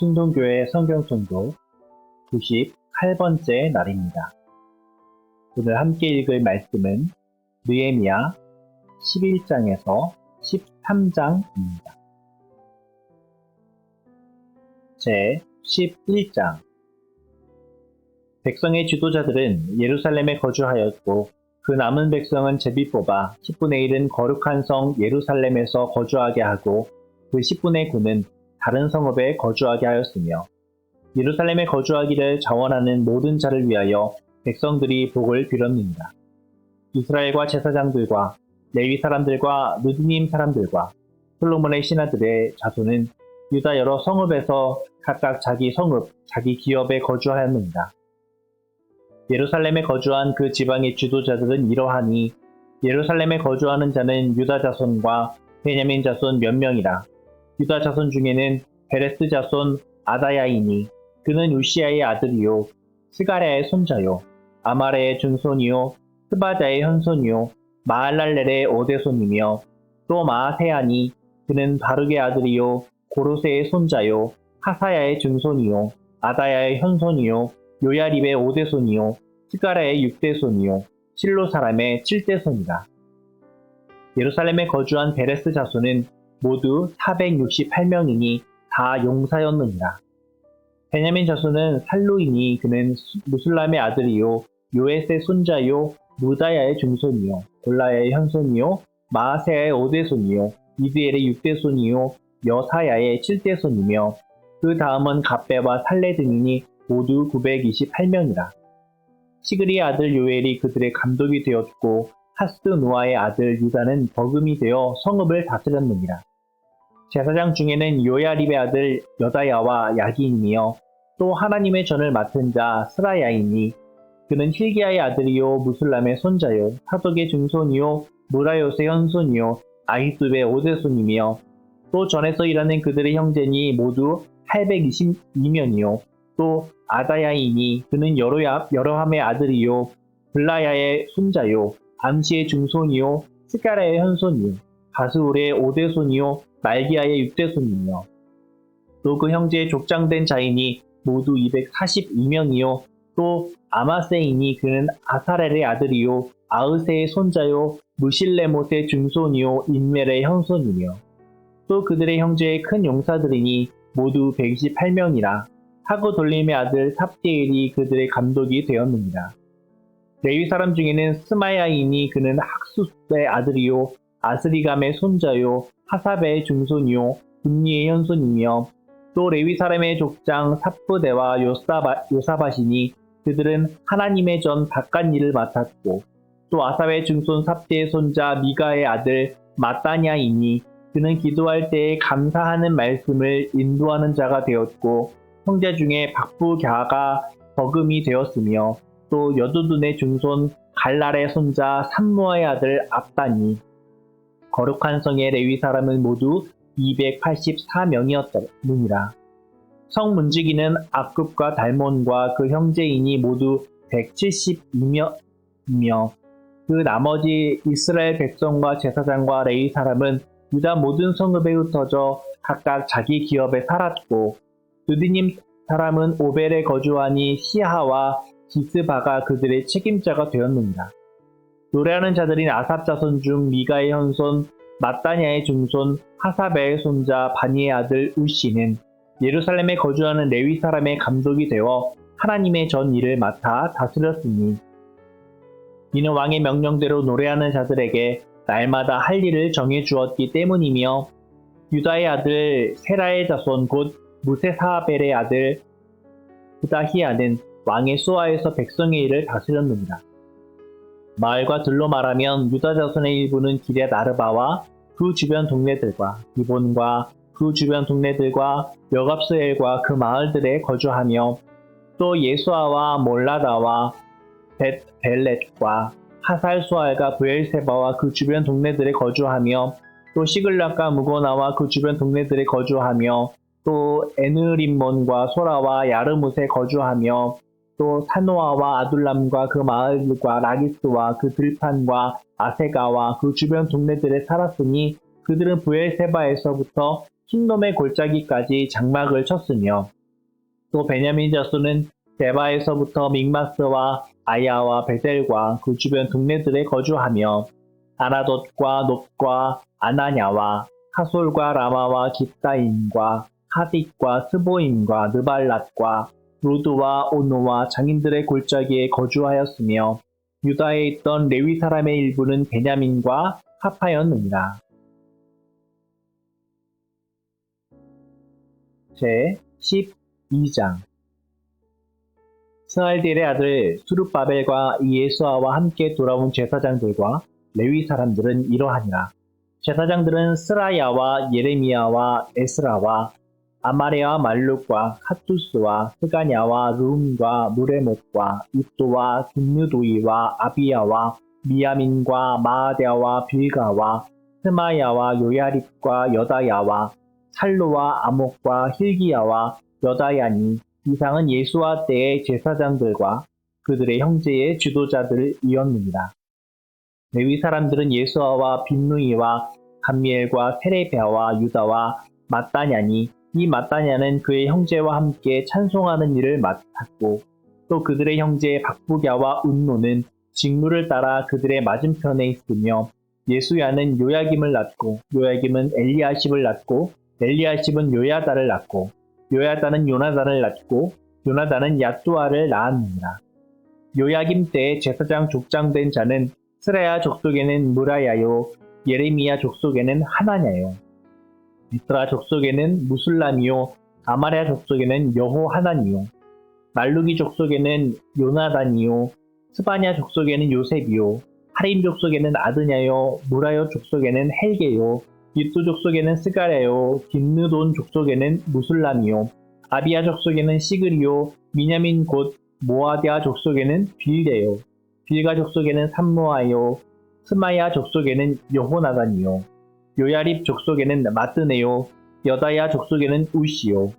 순동교회 성경송도 98번째 날입니다. 오늘 함께 읽을 말씀은 느에미야 11장에서 13장입니다. 제 11장 백성의 지도자들은 예루살렘에 거주하였고 그 남은 백성은 제비 뽑아 10분의 1은 거룩한 성 예루살렘에서 거주하게 하고 그 10분의 9는 다른 성읍에 거주하게 하였으며 예루살렘에 거주하기를 자원하는 모든 자를 위하여 백성들이 복을 빌었느니라. 이스라엘과 제사장들과 레위 사람들과 느디님 사람들과 솔로몬의 신하들의 자손은 유다 여러 성읍에서 각각 자기 성읍, 자기 기업에 거주하였느니라. 예루살렘에 거주한 그 지방의 지도자들은 이러하니 예루살렘에 거주하는 자는 유다 자손과 베냐민 자손 몇 명이라. 유다 자손 중에는 베레스 자손 아다야이니 그는 우시아의 아들이요 스가랴의 손자요 아마레의 증손이요 스바자의 현손이요 마알랄렐의 오대손이며 또 마아세아니 그는 바르게 아들이요 고로세의 손자요 하사야의 증손이요 아다야의 현손이요 요야립의 오대손이요 스가랴의 육대손이요 실로 사람의 칠대손이다. 예루살렘에 거주한 베레스 자손은 모두 468명이니 다 용사였느니라. 베냐민 자손은 살루이니 그는 무슬람의 아들이요 요에스의 손자요 무다야의 중손이요 골라야의 현손이요 마아세야의 오대손이요 이드엘의 육대손이요 여사야의 칠대손이며 그 다음은 갑배와 살레 등이니 모두 928명이라. 시그리의 아들 요엘이 그들의 감독이 되었고 하스 노아의 아들 유다는 버금이 되어 성읍을 다스렸느니라. 제사장 중에는 요야립의 아들 여다야와 야기인이며 또 하나님의 전을 맡은 자 스라야이니 그는 힐기야의 아들이요 무슬람의 손자요 사독의 증손이요 무라요스의 현손이요 아히숲의 오대손이며 또 전에서 일하는 그들의 형제니 모두 822명이요. 또 아다야이니 그는 여로야, 여러함의 아들이요 블라야의 손자요 암시의 증손이요 스가라의 현손이요 가스울의 오대손이요 말기야의 육대손이며 또그 형제의 족장된 자인이 모두 242명이요 또 아마세이니 그는 아사렐의 아들이요 아으세의 손자요 무실레못의 증손이요 인멜의 형손이며 또 그들의 형제의 큰 용사들이니 모두 128명이라 하고 돌림의 아들 삽디엘이 그들의 감독이 되었느니라. 레위 사람 중에는 스마야이니 그는 학수의 아들이요 아스리감의 손자요 하사베의 중손이요 분리의 현손이며 또 레위 사람의 족장 삽부대와 요사바, 요사바시니 그들은 하나님의 전 바깥 일을 맡았고 또 아삽의 증손 삽대의 손자 미가의 아들 마따냐이니 그는 기도할 때에 감사하는 말씀을 인도하는 자가 되었고 형제 중에 박부갸가 버금이 되었으며 또 여두둔의 증손 갈랄의 손자 삼무아의 아들 압단이 거룩한 성의 레위 사람은 모두 284명이었느니라. 성 문지기는 악급과 달몬과 그 형제인이 모두 172명이며 그 나머지 이스라엘 백성과 제사장과 레위 사람은 유다 모든 성읍에 흩어져 각각 자기 기업에 살았고 느디님 사람은 오벨에 거주하니 시하와 기스바가 그들의 책임자가 되었느니라. 노래하는 자들인 아삽 자손 중 미가의 현손 마따냐의 중손 하사베의 손자 바니의 아들 우시는 예루살렘에 거주하는 레위 사람의 감독이 되어 하나님의 전 일을 맡아 다스렸으니 이는 왕의 명령대로 노래하는 자들에게 날마다 할 일을 정해 주었기 때문이며 유다의 아들 세라의 자손 곧 무세사벨의 아들 부다히아는 왕의 수하에서 백성의 일을 다스렸느니라. 마을과 들로 말하면 유다 자손의 일부는 길의 나르바와 그 주변 동네들과 기본과 그 주변 동네들과 여갑스엘과 그 마을들에 거주하며 또 예수아와 몰라다와 벳 벨렛과 하살수알과 부엘세바와 그 주변 동네들에 거주하며 또 시글락과 무고나와 그 주변 동네들에 거주하며 또 에느림몬과 소라와 야르뭇에 거주하며 또 사노아와 아둘람과 그 마을과 라기스와 그 들판과 아세가와 그 주변 동네들에 살았으니 그들은 부엘세바에서부터 흰놈의 골짜기까지 장막을 쳤으며 또 베냐민 자손은 데바에서부터 믹마스와 아야와 베델과 그 주변 동네들에 거주하며 아나돗과 높과 아나냐와 하솔과 라마와 깁다임과 하딕과 스보임과 느발랏과 루드와 오노와 장인들의 골짜기에 거주하였으며 유다에 있던 레위 사람의 일부는 베냐민과 하파였느니라. 제 12장 스알딜의 아들 수룹바벨과 이예수아와 함께 돌아온 제사장들과 레위 사람들은 이러하니라. 제사장들은 스라야와 예레미야와 에스라와 아마레와 말룩과 카투스와 스가냐와 룸과 무레목과 입도와 김누도이와 아비야와 미야민과 마아데아와 빌가와 스마야와 요야립과 여다야와 살로와 아목과 힐기야와 여다야니 이상은 예수와 때의 제사장들과 그들의 형제의 지도자들이었느니라. 레위 사람들은 예수아와 빈누이와 감미엘과 세레베아와 유다와 마따냐니 이 마따냐는 그의 형제와 함께 찬송하는 일을 맡았고 또 그들의 형제 박부갸와 운노는 직무를 따라 그들의 맞은편에 있으며 예수야는 요야김을 낳고 요야김은 엘리아십을 낳고 엘리아십은 요야다를 낳고 요야다는 요나단을 낳고 요나단은 야뚜아를 낳았느니라. 요야김 때 제사장 족장된 자는 스라야 족속에는 무라야요 예레미야 족속에는 하나냐요 이스라 족속에는 무술람이요 아마랴 족속에는 여호 하나니요 말루기 족속에는 요나단이요 스바냐 족속에는 요셉이요 하림 족속에는 아드냐요 무라요 족속에는 헬게요 이뚜 족속에는 스가랴요 김느돈 족속에는 무술람이요 아비아 족속에는 시그리요 미냐민 곧 모아디아 족속에는 빌데요 빌가 족속에는 삼모아요 스마야 족속에는 여호나단이요 요야립 족속에는 마뜨네요. 여다야 족속에는 우시요.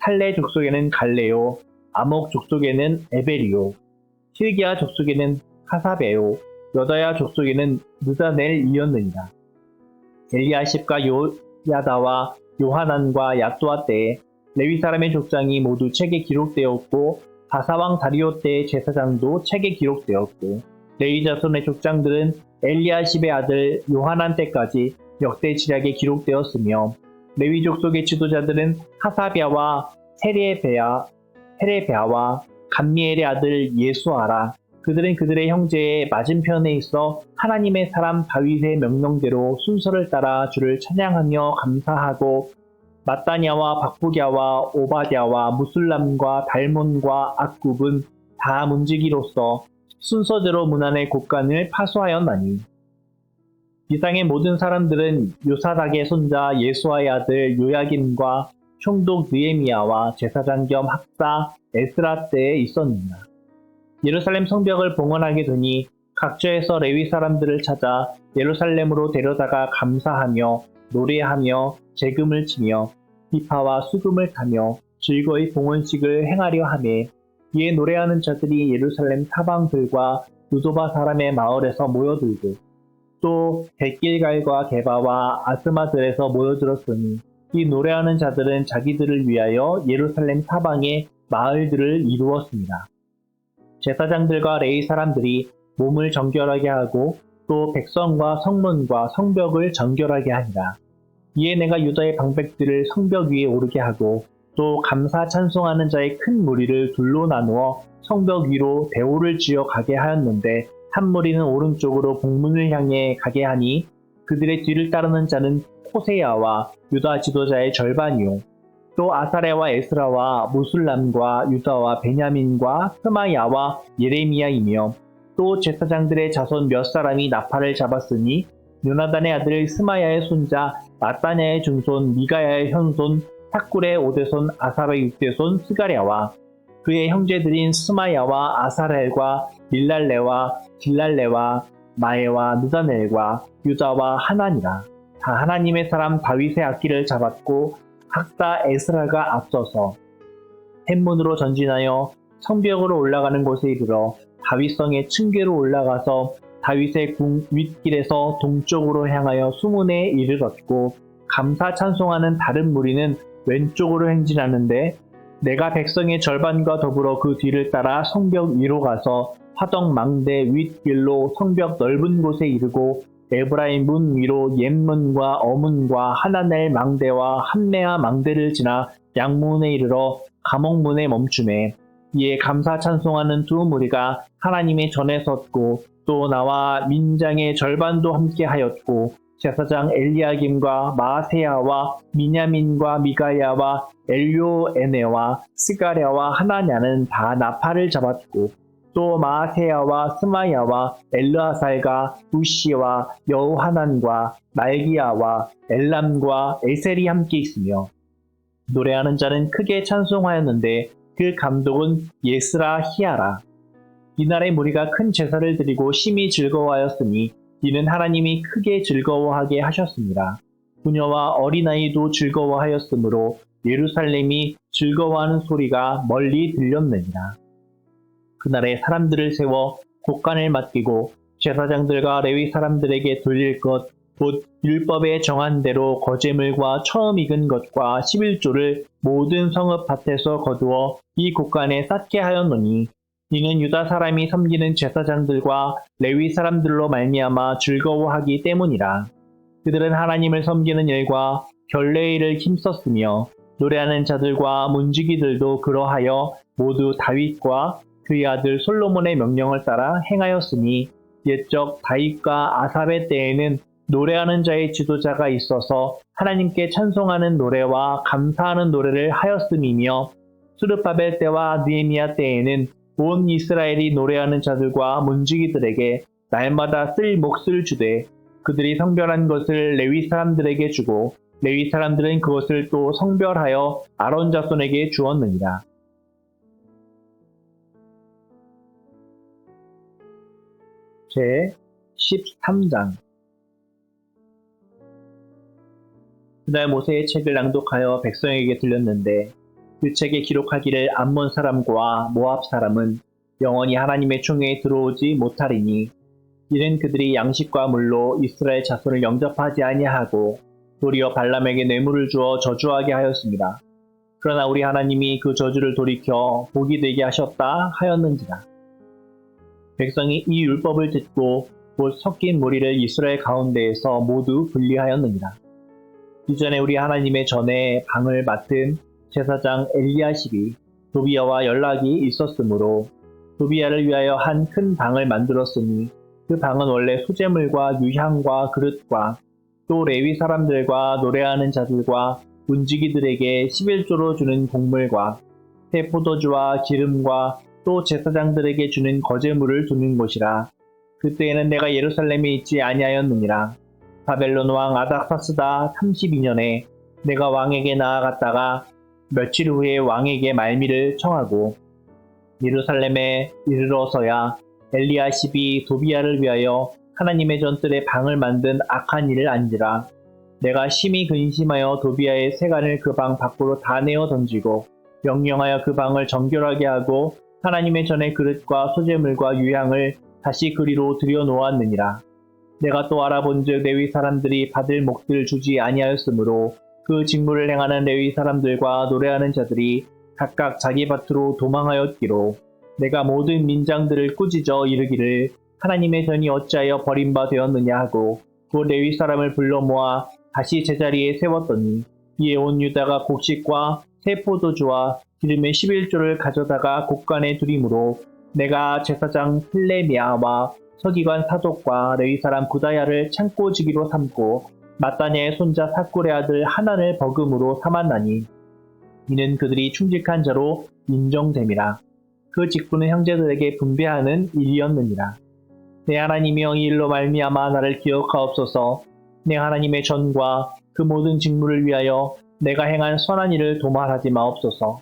탈레 족속에는 갈레요. 아목 족속에는 에베리요. 실기야 족속에는 하사베요. 여다야 족속에는 느다넬이었느니라. 엘리아십과 요야다와 요하난과 야뚜아 때에 레위 사람의 족장이 모두 책에 기록되었고 바사왕 다리오 때의 제사장도 책에 기록되었고 레위 자손의 족장들은 엘리아십의 아들 요하난 때까지 역대 지략에 기록되었으며 레위족 속의 지도자들은 하사비아와 세레베아, 세레베아와 감미엘의 아들 예수아라. 그들은 그들의 형제의 맞은편에 있어 하나님의 사람 다윗의 명령대로 순서를 따라 주를 찬양하며 감사하고 마따냐와 박부갸와 오바댜와 무술람과 달몬과 악굽은 다 문지기로서 순서대로 문안의 곳간을 파수하였나니 이상의 모든 사람들은 요사닥의 손자 예수아의 아들 요야김과 총독 느에미야와 제사장 겸 학사 에스라 때에 있었느니라. 예루살렘 성벽을 봉헌하게 되니 각처에서 레위 사람들을 찾아 예루살렘으로 데려다가 감사하며 노래하며 재금을 치며 비파와 수금을 타며 즐거이 봉헌식을 행하려 하매 이에 노래하는 자들이 예루살렘 사방들과 누도바 사람의 마을에서 모여들고 또 백길갈과 게바와 아스마들에서 모여들었으니 이 노래하는 자들은 자기들을 위하여 예루살렘 사방에 마을들을 이루었습니다. 제사장들과 레이 사람들이 몸을 정결하게 하고 또 백성과 성문과 성벽을 정결하게 하니라. 이에 내가 유다의 방백들을 성벽 위에 오르게 하고 또 감사 찬송하는 자의 큰 무리를 둘로 나누어 성벽 위로 대오를 지어 가게 하였는데 한 무리는 오른쪽으로 복문을 향해 가게 하니 그들의 뒤를 따르는 자는 코세야와 유다 지도자의 절반이요. 또 아사레와 에스라와 무술람과 유다와 베냐민과 스마야와 예레미야이며 또 제사장들의 자손 몇 사람이 나팔을 잡았으니 요나단의 아들 스마야의 손자 마따냐의 중손 미가야의 현손 탁굴의 오대손 아사의 육대손 스가랴와 그의 형제들인 스마야와 아사렐과 밀랄레와 길랄레와 마에와 느다넬과 유다와 하나니라. 다 하나님의 사람 다윗의 악기를 잡았고 학사 에스라가 앞서서 햇문으로 전진하여 성벽으로 올라가는 곳에 이르러 다윗성의 층계로 올라가서 다윗의 궁 윗길에서 동쪽으로 향하여 수문에 이르렀고 감사 찬송하는 다른 무리는 왼쪽으로 행진하는데 내가 백성의 절반과 더불어 그 뒤를 따라 성벽 위로 가서 화덕 망대 윗길로 성벽 넓은 곳에 이르고 에브라임 문 위로 옛문과 어문과 하나넬 망대와 한메아 망대를 지나 양문에 이르러 감옥문에 멈추매. 이에 감사 찬송하는 두 무리가 하나님의 전에 섰고 또 나와 민장의 절반도 함께 하였고 제사장 엘리야김과 마세야와 미냐민과 미가야와 엘료에네와 스가랴와 하나냐는 다 나팔을 잡았고 또 마세야와 스마야와 엘르아살과 우시와 여우하난과 말기야와 엘람과 에셀이 함께 있으며 노래하는 자는 크게 찬송하였는데 그 감독은 예스라 히야라 이날의 무리가 큰 제사를 드리고 심히 즐거워하였으니 이는 하나님이 크게 즐거워하게 하셨습니다. 부녀와 어린아이도 즐거워하였으므로 예루살렘이 즐거워하는 소리가 멀리 들렸느니라. 그날에 사람들을 세워 곡간을 맡기고 제사장들과 레위 사람들에게 돌릴 것, 곧 율법에 정한 대로 거제물과 처음 익은 것과 11조를 모든 성읍 밭에서 거두어 이 곡간에 쌓게 하였노니 이는 유다 사람이 섬기는 제사장들과 레위 사람들로 말미암아 즐거워하기 때문이라. 그들은 하나님을 섬기는 일과 결례 일을 힘썼으며 노래하는 자들과 문지기들도 그러하여 모두 다윗과 그의 아들 솔로몬의 명령을 따라 행하였으니 옛적 다윗과 아삽의 때에는 노래하는 자의 지도자가 있어서 하나님께 찬송하는 노래와 감사하는 노래를 하였음이며 수르바벨 때와 느헤미야 때에는 온 이스라엘이 노래하는 자들과 문지기들에게 날마다 쓸 몫을 주되 그들이 성별한 것을 레위 사람들에게 주고 레위 사람들은 그것을 또 성별하여 아론 자손에게 주었느니라. 제 13장 그날 모세의 책을 낭독하여 백성에게 들렸는데 그 책에 기록하기를 암몬 사람과 모압 사람은 영원히 하나님의 총회에 들어오지 못하리니 이는 그들이 양식과 물로 이스라엘 자손을 영접하지 아니하고 도리어 발람에게 뇌물을 주어 저주하게 하였습니다. 그러나 우리 하나님이 그 저주를 돌이켜 복이 되게 하셨다 하였는지라. 백성이 이 율법을 듣고 곧 섞인 무리를 이스라엘 가운데에서 모두 분리하였느니라. 이전에 우리 하나님의 전에 방을 맡은 제사장 엘리야십이 도비야와 연락이 있었으므로 도비야를 위하여 한 큰 방을 만들었으니 그 방은 원래 수제물과 유향과 그릇과 또 레위 사람들과 노래하는 자들과 문지기들에게 11조로 주는 곡물과 새 포도주와 기름과 또 제사장들에게 주는 거제물을 두는 곳이라. 그때에는 내가 예루살렘에 있지 아니하였느니라. 바벨론 왕 아닥사스다 32년에 내가 왕에게 나아갔다가 며칠 후에 왕에게 말미를 청하고 예루살렘에 이르러서야 엘리야십이 도비야를 위하여 하나님의 전뜰에 방을 만든 악한 일을 안지라. 내가 심히 근심하여 도비야의 세간을 그 방 밖으로 다 내어 던지고 명령하여 그 방을 정결하게 하고 하나님의 전에 그릇과 소재물과 유향을 다시 그리로 들여 놓았느니라. 내가 또 알아본즉 레위 사람들이 받을 몫을 주지 아니하였으므로 그 직무를 행하는 레위 사람들과 노래하는 자들이 각각 자기 밭으로 도망하였기로 내가 모든 민장들을 꾸짖어 이르기를 하나님의 전이 어찌하여 버림바 되었느냐 하고 그 레위 사람을 불러 모아 다시 제자리에 세웠더니 이에 온 유다가 곡식과 새 포도주와 기름의 11조를 가져다가 곡간에 두림으로 내가 제사장 플레미아와 서기관 사독과 레위 사람 구다야를 창고지기로 삼고 마따냐의 손자 사꿀의 아들 하나를 버금으로 삼았나니 이는 그들이 충직한 자로 인정됨이라. 그 직분은 형제들에게 분배하는 일이었느니라. 내 하나님이여 이 일로 말미암아 나를 기억하옵소서. 내 하나님의 전과 그 모든 직무를 위하여 내가 행한 선한 일을 도말하지 마옵소서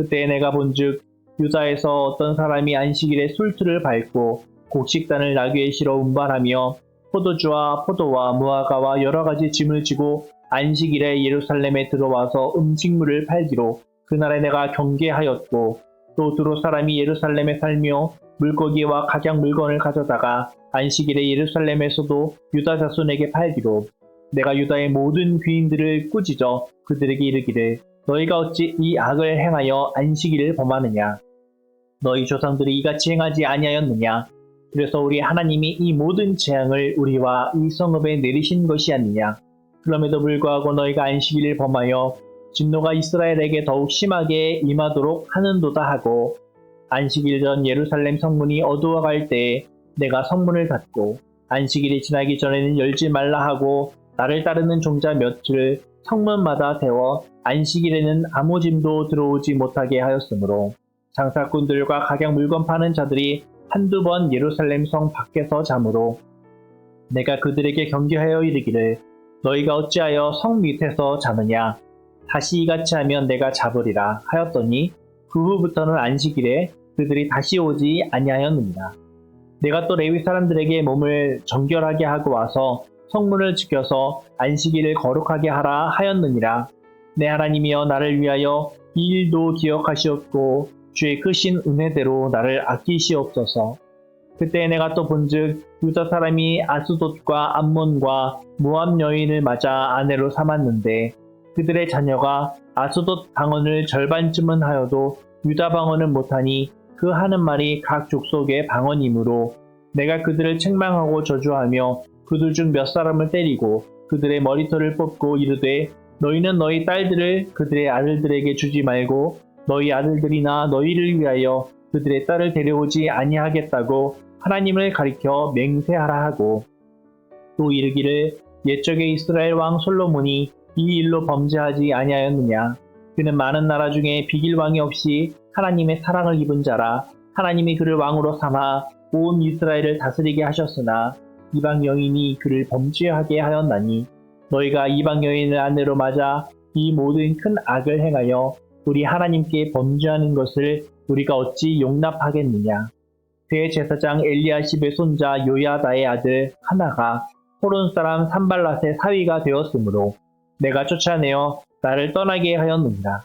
그때 내가 본즉 유다에서 어떤 사람이 안식일에 술틀을 밟고 곡식단을 나귀에 실어 운반하며 포도주와 포도와 무화과와 여러 가지 짐을 지고 안식일에 예루살렘에 들어와서 음식물을 팔기로 그날에 내가 경계하였고 또 두로 사람이 예루살렘에 살며 물고기와 각양 물건을 가져다가 안식일에 예루살렘에서도 유다 자손에게 팔기로 내가 유다의 모든 귀인들을 꾸짖어 그들에게 이르기를 너희가 어찌 이 악을 행하여 안식일을 범하느냐? 너희 조상들이 이같이 행하지 아니하였느냐? 그래서 우리 하나님이 이 모든 재앙을 우리와 이 성읍에 내리신 것이 아니냐? 그럼에도 불구하고 너희가 안식일을 범하여 진노가 이스라엘에게 더욱 심하게 임하도록 하는도다 하고 안식일 전 예루살렘 성문이 어두워갈 때에 내가 성문을 닫고 안식일이 지나기 전에는 열지 말라 하고 나를 따르는 종자 몇을 성문마다 세워 안식일에는 아무 짐도 들어오지 못하게 하였으므로 장사꾼들과 각양 물건 파는 자들이 한두 번 예루살렘 성 밖에서 잠으로 내가 그들에게 경계하여 이르기를 너희가 어찌하여 성 밑에서 자느냐 다시 이같이 하면 내가 잡으리라 하였더니 그 후부터는 안식일에 그들이 다시 오지 아니하였느니라. 내가 또 레위 사람들에게 몸을 정결하게 하고 와서 성문을 지켜서 안식일을 거룩하게 하라 하였느니라. 내 하나님이여 나를 위하여 이 일도 기억하시옵고 주의 크신 은혜대로 나를 아끼시옵소서. 그때 내가 또 본즉 유다 사람이 아스돗과 암몬과 모압 여인을 맞아 아내로 삼았는데 그들의 자녀가 아스돗 방언을 절반쯤은 하여도 유다 방언은 못하니 그 하는 말이 각 족속의 방언이므로 내가 그들을 책망하고 저주하며 그들 중 몇 사람을 때리고 그들의 머리털을 뽑고 이르되 너희는 너희 딸들을 그들의 아들들에게 주지 말고 너희 아들들이나 너희를 위하여 그들의 딸을 데려오지 아니하겠다고 하나님을 가리켜 맹세하라 하고. 또 이르기를 옛적에 이스라엘 왕 솔로몬이 이 일로 범죄하지 아니하였느냐? 그는 많은 나라 중에 비길 왕이 없이 하나님의 사랑을 입은 자라. 하나님이 그를 왕으로 삼아 온 이스라엘을 다스리게 하셨으나 이방 여인이 그를 범죄하게 하였나니 너희가 이방 여인을 아내로 맞아 이 모든 큰 악을 행하여 우리 하나님께 범죄하는 것을 우리가 어찌 용납하겠느냐 대제사장 엘리야십의 손자 요야다의 아들 하나가 호론 사람 산발랏의 사위가 되었으므로 내가 쫓아내어 나를 떠나게 하였느니라.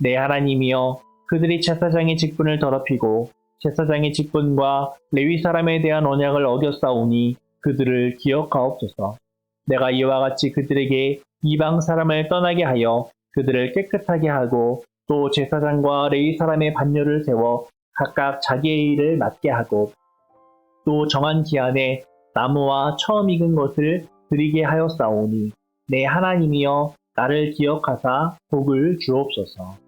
내 하나님이여 그들이 제사장의 직분을 더럽히고 제사장의 직분과 레위 사람에 대한 언약을 어겼사오니 그들을 기억하옵소서. 내가 이와 같이 그들에게 이방 사람을 떠나게 하여 그들을 깨끗하게 하고 또 제사장과 레위 사람의 반열을 세워 각각 자기의 일을 맡게 하고 또 정한 기한에 나무와 처음 익은 것을 드리게 하였사오니 내 하나님이여 나를 기억하사 복을 주옵소서.